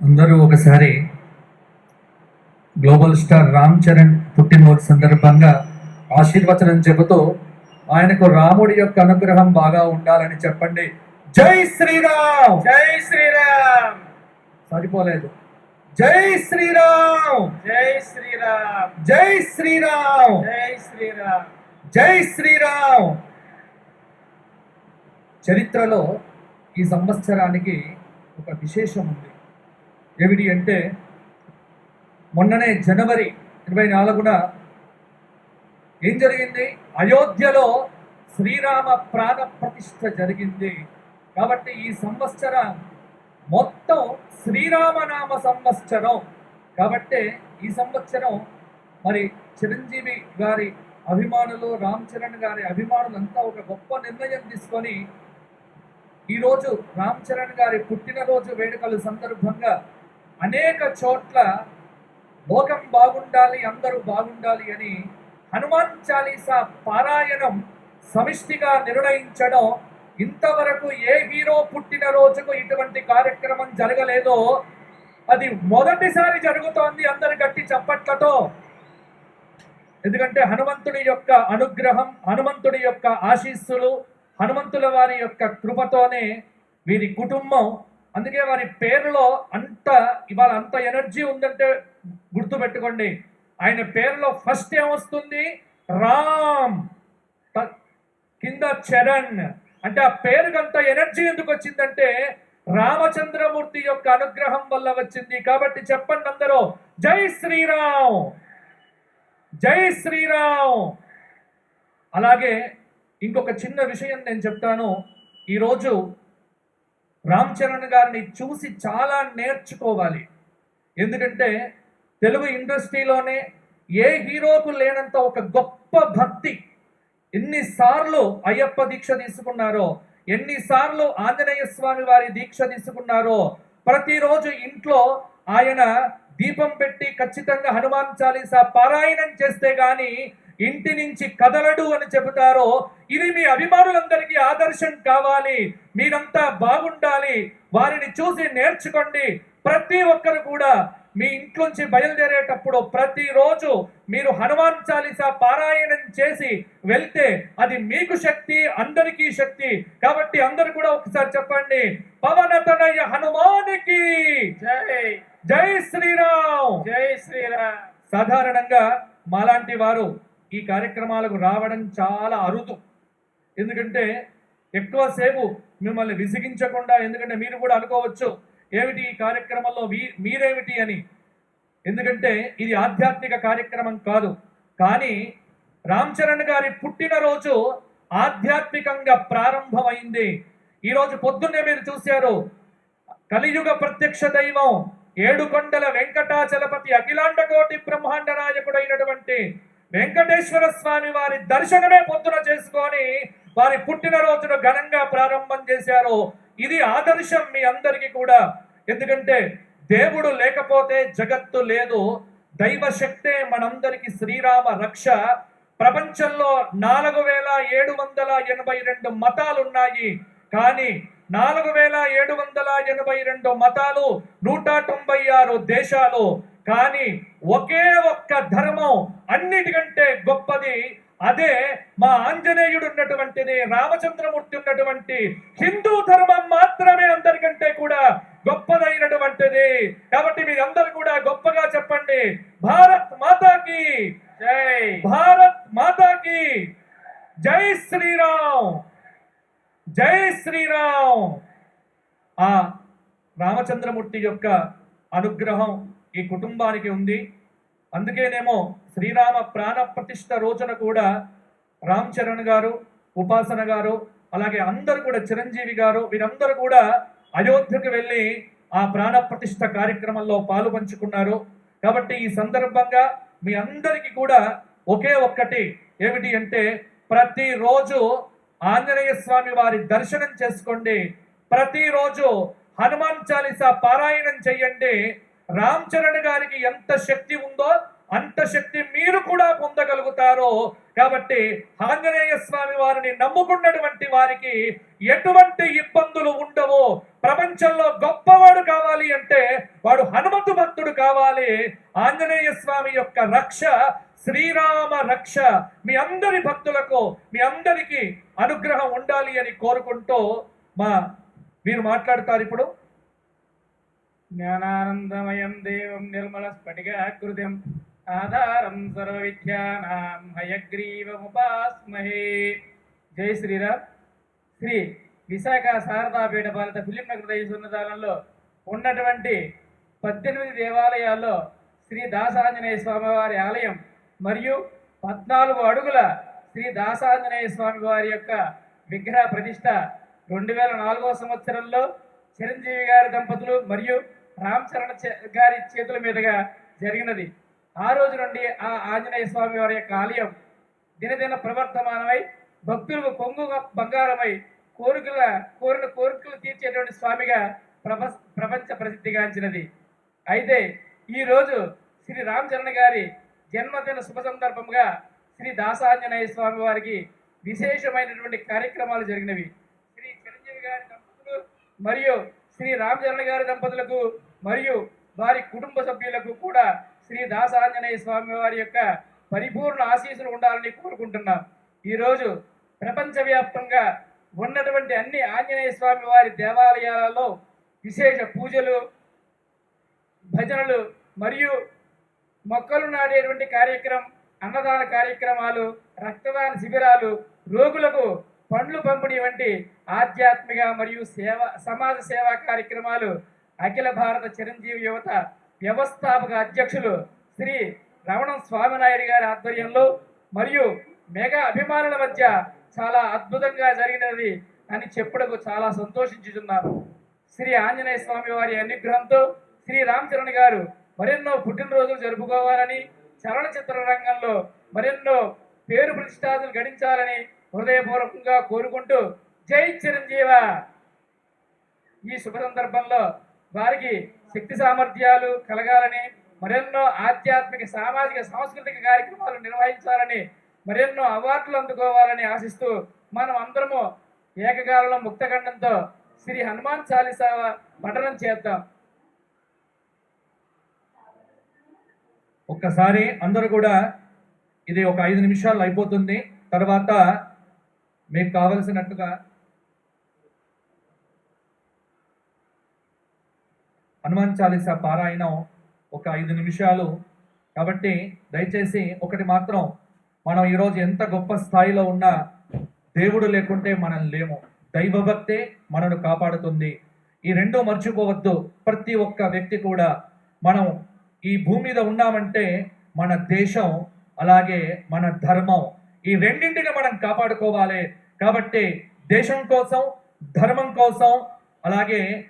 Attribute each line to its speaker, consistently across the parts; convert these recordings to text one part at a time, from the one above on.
Speaker 1: అందరూ ఒకసారి global star Ram Charan పుట్టినరోజు సందర్భంగా ఆశీర్వచనం చెబుతూ ఆయనకు రాముడి యొక్క అనుగ్రహం బాగా ఉండాలని చెప్పండి. జై శ్రీరామ్!
Speaker 2: జై శ్రీరామ్!
Speaker 1: సరిపోలేదు. జై శ్రీరామ్!
Speaker 2: జై శ్రీరామ్!
Speaker 1: జై శ్రీరామ్!
Speaker 2: జై శ్రీరామ్!
Speaker 1: జై శ్రీరామ్! చరిత్రలో ఈ సంవత్సరానికి ఒక విశేషం ఉంది. ఏమిటి అంటే మొన్ననే జనవరి ఇరవై నాలుగున ఏం జరిగింది? అయోధ్యలో శ్రీరామ ప్రాణ ప్రతిష్ఠ జరిగింది. కాబట్టి ఈ సంవత్సరం మొత్తం శ్రీరామనామ సంవత్సరం. కాబట్టి ఈ సంవత్సరం మరి చిరంజీవి గారి అభిమానులు రామ్ చరణ్ గారి అభిమానులంతా ఒక గొప్ప నిర్ణయం తీసుకొని ఈరోజు రామ్ చరణ్ గారి పుట్టినరోజు వేడుకల సందర్భంగా అనేక చోట్ల లోకం బాగుండాలి అందరూ బాగుండాలి అని హనుమాన్ చాలీసా పారాయణం సమిష్టిగా నిర్ణయించడం ఇంతవరకు ఏ హీరో పుట్టినరోజుకు ఇటువంటి కార్యక్రమం జరగలేదో అది మొదటిసారి జరుగుతోంది అందరి గట్టి చప్పట్లతో. ఎందుకంటే హనుమంతుడి యొక్క అనుగ్రహం హనుమంతుడి యొక్క ఆశీస్సులు హనుమంతుల వారి యొక్క కృపతోనే వీరి కుటుంబం అందుకే వారి పేరులో అంత ఇవాళ అంత ఎనర్జీ ఉందంటే గుర్తుపెట్టుకోండి. ఆయన పేరులో ఫస్ట్ ఏమొస్తుంది రామ్ కింద చరణ్. అంటే ఆ పేరుకంత ఎనర్జీ ఎందుకు వచ్చిందంటే రామచంద్రమూర్తి యొక్క అనుగ్రహం వల్ల వచ్చింది. కాబట్టి చెప్పండి అందరూ జై శ్రీరామ్! జై శ్రీరామ్! అలాగే ఇంకొక చిన్న విషయం నేను చెప్తాను. ఈరోజు రామ్ చరణ్ గారిని చూసి చాలా నేర్చుకోవాలి. ఎందుకంటే తెలుగు ఇండస్ట్రీలోనే ఏ హీరోకు లేనంత ఒక గొప్ప భక్తి ఎన్నిసార్లు అయ్యప్ప దీక్ష తీసుకున్నారో ఎన్నిసార్లు ఆంజనేయ స్వామి వారి దీక్ష తీసుకున్నారో ప్రతిరోజు ఇంట్లో ఆయన దీపం పెట్టి ఖచ్చితంగా హనుమాన్ చాలీసా పారాయణం చేస్తే గాని ఇంటి నుంచి కదలడు అని చెబుతారో ఇది మీ అభిమానులందరికీ ఆదర్శం కావాలి. మీరంతా బాగుండాలి. వారిని చూసి నేర్చుకోండి. ప్రతి ఒక్కరు కూడా మీ ఇంట్లోంచి బయలుదేరేటప్పుడు ప్రతిరోజు మీరు హనుమాన్ చాలీసా పారాయణం చేసి వెళ్తే అది మీకు శక్తి అందరికీ శక్తి. కాబట్టి అందరు కూడా ఒకసారి చెప్పండి. పవనతనయ హనుమానికి!
Speaker 2: జై!
Speaker 1: జై శ్రీరామ్!
Speaker 2: జై శ్రీరామ్!
Speaker 1: సాధారణంగా మాలాంటి వారు ఈ కార్యక్రమాలకు రావడం చాలా అరుదు. ఎందుకంటే ఎక్కువసేపు మిమ్మల్ని విసిగించకుండా ఎందుకంటే మీరు కూడా అనుకోవచ్చు ఏమిటి ఈ కార్యక్రమంలో మీ- మీరేమిటి అని. ఎందుకంటే ఇది ఆధ్యాత్మిక కార్యక్రమం కాదు. కానీ రామ్ చరణ్ గారి పుట్టినరోజు ఆధ్యాత్మికంగా ప్రారంభమైంది. ఈరోజు పొద్దున్నే మీరు చూశారు. కలియుగ ప్రత్యక్ష దైవం ఏడుకొండల వెంకటాచలపతి అఖిలాండ కోటి బ్రహ్మాండ నాయకుడైనటువంటి వెంకటేశ్వర స్వామి వారి దర్శనమే పొద్దున చేసుకొని వారి పుట్టినరోజును ఘనంగా ప్రారంభం చేశారు. ఇది ఆదర్శం మీ అందరికీ కూడా. ఎందుకంటే దేవుడు లేకపోతే జగత్తు లేదు. దైవ శక్తే మనందరికి శ్రీరామ రక్ష. ప్రపంచంలో నాలుగు వేల ఏడు వందల ఎనభై రెండు మతాలున్నాయి. కానీ నాలుగు వేల ఏడు వందల ఎనభై రెండు మతాలు నూట తొంభై ఆరు దేశాలు. కానీ ఒకే ఒక్క ధర్మం అన్నిటికంటే గొప్పది అదే మా ఆంజనేయుడు ఉన్నటువంటిది రామచంద్రమూర్తి ఉన్నటువంటి హిందూ ధర్మం మాత్రమే అందరికంటే కూడా గొప్పదైనటువంటిది. కాబట్టి మీరందరూ కూడా గొప్పగా చెప్పండి. భారత్ మాతాకి
Speaker 2: జై.
Speaker 1: భారత్ మాతాకి. జై శ్రీరామ్. జై శ్రీరామ్! ఆ రామచంద్రమూర్తి యొక్క అనుగ్రహం ఈ కుటుంబానికి ఉంది. అందుకేనేమో శ్రీరామ ప్రాణ ప్రతిష్ట రోజున కూడా రామ్ చరణ్ గారు ఉపాసన గారు అలాగే అందరూ కూడా చిరంజీవి గారు వీరందరూ కూడా అయోధ్యకు వెళ్ళి ఆ ప్రాణ ప్రతిష్ట కార్యక్రమంలో పాలు పంచుకున్నారు. కాబట్టి ఈ సందర్భంగా మీ అందరికీ కూడా ఒకే ఒక్కటి ఏమిటి అంటే ప్రతిరోజు ఆంజనేయ స్వామి వారి దర్శనం చేసుకోండి. ప్రతిరోజు హనుమాన్ చాలీసా పారాయణం చేయండి. రామ్ చరణ్ గారికి ఎంత శక్తి ఉందో అంత శక్తి మీరు కూడా పొందగలుగుతారో. కాబట్టి ఆంజనేయ స్వామి వారిని నమ్ముకున్నటువంటి వారికి ఎటువంటి ఇబ్బందులు ఉండవు. ప్రపంచంలో గొప్పవాడు కావాలి అంటే వాడు హనుమంతు భక్తుడు కావాలి. ఆంజనేయ స్వామి యొక్క రక్ష శ్రీరామ రక్ష మీ అందరి భక్తులకు మీ అందరికీ అనుగ్రహం ఉండాలి అని కోరుకుంటూ మా మీరు మాట్లాడతారు ఇప్పుడు.
Speaker 2: జ్ఞానానందమయం దేవం నిర్మల స్ఫటికాకృతిం ఆధారం సర్వ విద్యానాం హయగ్రీవముపాస్మహే జై శ్రీరామ్. శ్రీ విశాఖ శారదాపీఠ పాలిత ఫిలిం నగర సున్నదానంలో ఉన్నటువంటి పద్దెనిమిది దేవాలయాల్లో శ్రీ దాసాంజనేయ స్వామి వారి ఆలయం మరియు పద్నాలుగు అడుగుల శ్రీ దాసాంజనేయ స్వామి వారి యొక్క విగ్రహ ప్రతిష్ట రెండు వేల నాలుగో సంవత్సరంలో చిరంజీవి గారి దంపతులు మరియు రామ్ చరణ్ గారి చేతుల మీదుగా జరిగినది. ఆ రోజు నుండి ఆ ఆంజనేయ స్వామి వారి యొక్క ఆలయం దినదిన ప్రవర్తమానమై భక్తులకు కొంగు బంగారమై కోరికల కోరిన కోరికలు తీర్చేటువంటి స్వామిగా ప్రప ప్రపంచ ప్రసిద్ధిగాంచినది అయితే ఈ రోజు శ్రీ రామచరణ్ గారి జన్మదిన శుభ సందర్భంగా శ్రీ దాసాంజనేయ స్వామి వారికి విశేషమైనటువంటి కార్యక్రమాలు జరిగినవి. శ్రీ చిరంజీవి గారి దంపతులు మరియు శ్రీ రామచరణ గారి దంపతులకు మరియు వారి కుటుంబ సభ్యులకు కూడా శ్రీ దాసాంజనేయ స్వామి వారి యొక్క పరిపూర్ణ ఆశీస్సులు ఉండాలని కోరుకుంటున్నాం. ఈరోజు ప్రపంచవ్యాప్తంగా ఉన్నటువంటి అన్ని ఆంజనేయ స్వామి వారి దేవాలయాలలో విశేష పూజలు భజనలు మరియు మొక్కలు నాటేటువంటి కార్యక్రమం అన్నదాన కార్యక్రమాలు రక్తదాన శిబిరాలు రోగులకు పండ్లు పంపిణీ వంటి ఆధ్యాత్మిక మరియు సేవ సమాజ సేవా కార్యక్రమాలు అఖిల భారత చిరంజీవి యువత వ్యవస్థాపక అధ్యక్షులు శ్రీ రమణం స్వామినాయుడు గారి ఆధ్వర్యంలో మరియు మెగా అభిమానుల మధ్య చాలా అద్భుతంగా జరిగినది అని చెప్పుటకు చాలా సంతోషించుచున్నారు శ్రీ ఆంజనేయ స్వామి వారి అనుగ్రహంతో శ్రీ రామచరణ్ గారు మరెన్నో పుట్టినరోజులు జరుపుకోవాలని చలనచిత్ర రంగంలో మరెన్నో పేరు ప్రతిష్టాదులు గడించాలని హృదయపూర్వకంగా కోరుకుంటూ జై చిరంజీవ. ఈ శుభ సందర్భంలో వారికి శక్తి సామర్థ్యాలు కలగాలని మరెన్నో ఆధ్యాత్మిక సామాజిక సాంస్కృతిక కార్యక్రమాలు నిర్వహించాలని మరెన్నో అవార్డులు అందుకోవాలని ఆశిస్తూ మనం అందరము ఏకకాలంలో ముక్తఖండంతో శ్రీ హనుమాన్ చాలీసా పఠనం చేద్దాం.
Speaker 1: ఒక్కసారి అందరూ కూడా ఇది ఒక ఐదు నిమిషాలు అయిపోతుంది. తర్వాత మీకు కావలసినట్టుగా హనుమాన్ చాలీసా పారాయణం ఒక ఐదు నిమిషాలు. కాబట్టి దయచేసి ఒకటి మాత్రం మనం ఈరోజు ఎంత గొప్ప స్థాయిలో ఉన్నా దేవుడు లేకుంటే మనం లేము. దైవభక్తే మనను కాపాడుతుంది. ఈ రెండూ మర్చిపోవద్దు. ప్రతి ఒక్క వ్యక్తి కూడా మనం ఈ భూమి మీద ఉన్నామంటే మన దేశం అలాగే మన ధర్మం. ఈ రెండింటిని మనం కాపాడుకోవాలి. కాబట్టి దేశం కోసం ధర్మం కోసం అలాగే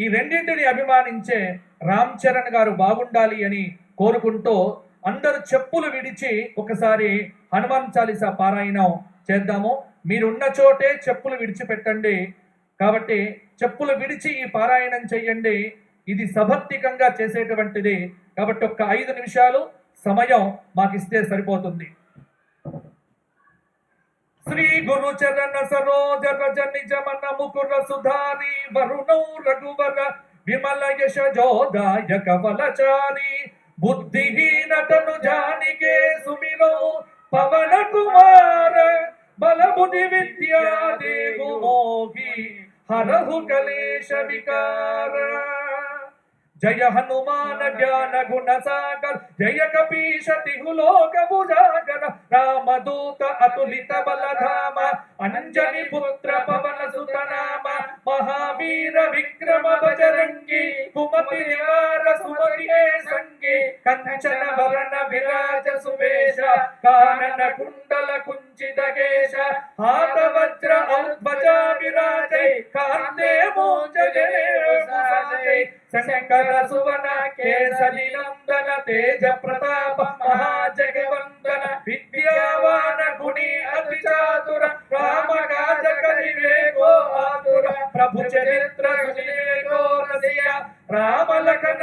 Speaker 1: ఈ రెండింటిని అభిమానించే రామ్ చరణ్ గారు బాగుండాలి అని కోరుకుంటూ అందరు చెప్పులు విడిచి ఒకసారి హనుమాన్ చాలీసా పారాయణం చేద్దాము. మీరున్న చోటే చెప్పులు విడిచిపెట్టండి. కాబట్టి చెప్పులు విడిచి ఈ పారాయణం చెయ్యండి ఇది సభక్తికంగా చేసేటువంటిది. కాబట్టి ఒక్క ఐదు నిమిషాలు సమయం మాకిస్తే సరిపోతుంది. శ్రీ గురు చరణ సరోజ రజ నిజ మన ముకుర సుధారి వరుణౌ రఘువర విమల యశ జోదాయ ఫలచారి బుద్ధిహీన తను జానికే సుమిరో పవన కుమార బల బుద్ధి విద్యా దేవు మోహి హరహు కలేశ వికార. जय हनुमान ज्ञान गुण सागर, जय कपीश तिहुलोक भुजागर राम दूत अतुलित बल धाम अंजनि पुत्र पवन सुत नाम, महावीर विक्रम बजरंगी, कुमति निवार सुमति संगी, कंचन वरण विराज सुवेश कानन कुंडल कुंचित केश, हाथ वज्र और ध्वजा विराजै कांदे मोज जय శంకర సువన కేసరినందన తేజ ప్రతాప మహాజగవందన విద్యావాన గుణి అతి చాతుర రామ కాజ కలివేగో ఆతుర ప్రభు చరిత్ర సునివేగో రసియ రామ లఖన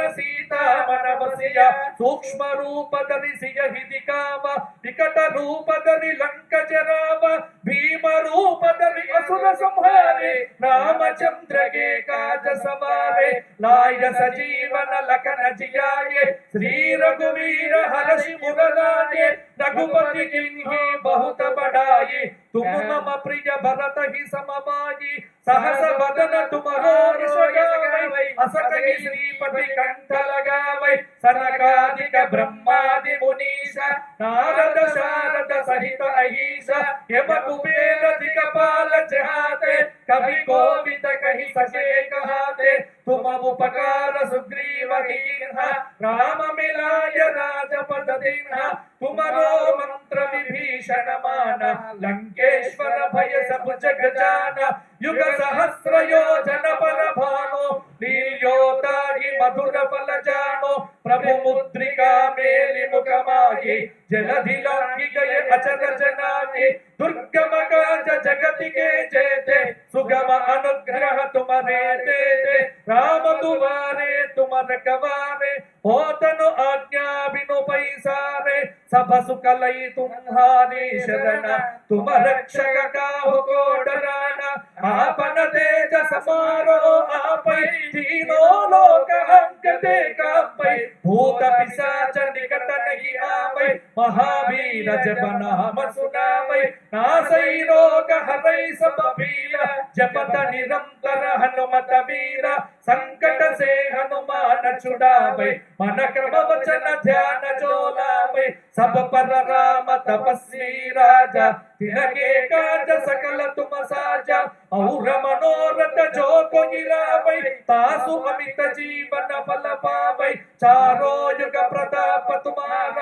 Speaker 1: సూక్ష్మ రూప దరిసియ కామ వికట రూపధరి లంక జరావ భీమ రూపధరి అసుర సంహారే. రామచంద్రగే కాజ సవారే నాయ సజీవన లఖన జియాయే శ్రీ రఘువీర హర శివురదాయే రఘుపతి కిన్హి బహుత బడాయి తుము మమ ప్రియ భరత హి సమమాయి సహస వదన తుమహారుషయావై అసకగి శ్రీపతి కంఠలగావై సనకాదిక బ్రహ్మాది మునీశ నారద नारद सहित अहिस हेम कुबेर दिगपाल जहाते कभी गोविंद कही सके कहाते तुममुपकार सुग्रीवदीन्ह राममिलाय राजपददीन्ह तुमरो मन्त्र विभीषणमान लङ्केश्वर भय सब जग जान युग सहस्र योजन पर भानो नीलोतारी मधुर फल जानो प्रभु मुद्रिका मेलि मुखमाये जलधि लौकिक अचल जनाये दुर्गम काज जगति के जेते सुगम अनुग्रह तुम्हारे देते राम दुआरे तुम रखवारे होतनु आज्ञा बिनु पैसारे सब सुख लई तुम्हारी शरण तुम रक्षक काहु को डराना आपन तेज समारो आपै तीनों लोक अंकते कापै, भूत पिशाच మహావీర జప నామ సునామై నాసై రోగ హరై సమీర జపత నిరంతర హనుమత వీర సంకట సే హనుమాన చుడావై మన క్రమ వచన ధ్యాన జోలావై సభ పర రామ తపస్వీ రాజా ತಿರಗೇಕಾದ ಸಕಲ ತುಮ ಸಾಜ ಔರ ಮನೋರಥ ಜೋಕೊಯಿರಾವೈ ತಾಸು ಅಮಿತ ಜೀವನ ಫಲ ಪಾವೈ ಚಾರೋ ಯುಗ ಪ್ರತಾಪ ತುಮಾರ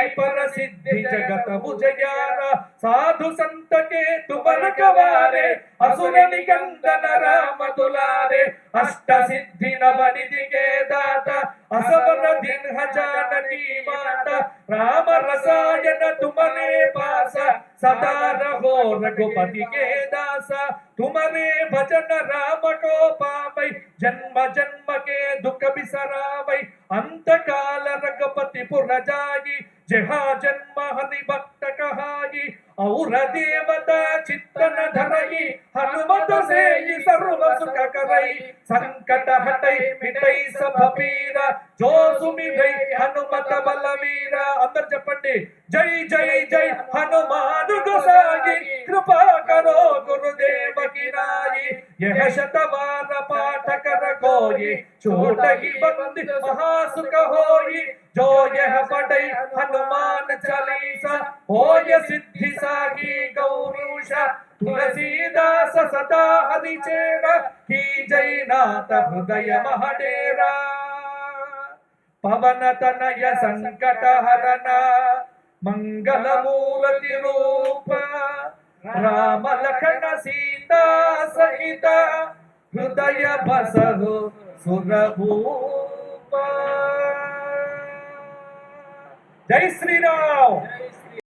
Speaker 1: ಐಪರ ಸಿದ್ಧಿ ಜಗತ ಭುಜಯಾರ ಸಾಧು ಸಂತಕೆ ತುಮರ ಕವಾರೆ ಅಸುರ ನಿಗಂಧನ ರಾಮ ತುಲಾರೆ ಅಷ್ಟ ಸಿದ್ಧಿ ನವನಿಧಿಗೆ ದಾತ असुर निकंदन राम दुलारे अष्ट सिद्धि नव निधि के दाता असवर दिन जानकी माता राम रसायन तुम्हारे पास सदा रहो रघुपति के दासा तुम्हारे भजन राम को पावै जन्म जन्म के दुख बिसरावै अंत काल रघुपति पुर जाई జహా జన్మ హతి భక్త కహాయి ఔర దేవత చిత్తన ధరయి హనుమత సేయి సర్వ సుఖ కరై సంకట హటై మిటై సభపీర జోసుమిదై హనుమత బలవీర. అందరు చెప్పండి జై జై జై హనుమాను గోసాయి కృపా కరో గురుదేవకి నాయి యహ శతవార పాఠకర हो ये ही बंद महासुख हो जो यह पटई हनुमान चालीसा हो ये सिद्धि सागी गौरूषा, तुलसीदास सदा हरि चेरा की जय नाथ हृदय महादेवा पवन तनय संकट हरना मंगल मूर्ति रूप, राम लखन सीता सहिता హృదయ బసహు సురభూప జై శ్రీరామ్!
Speaker 2: జై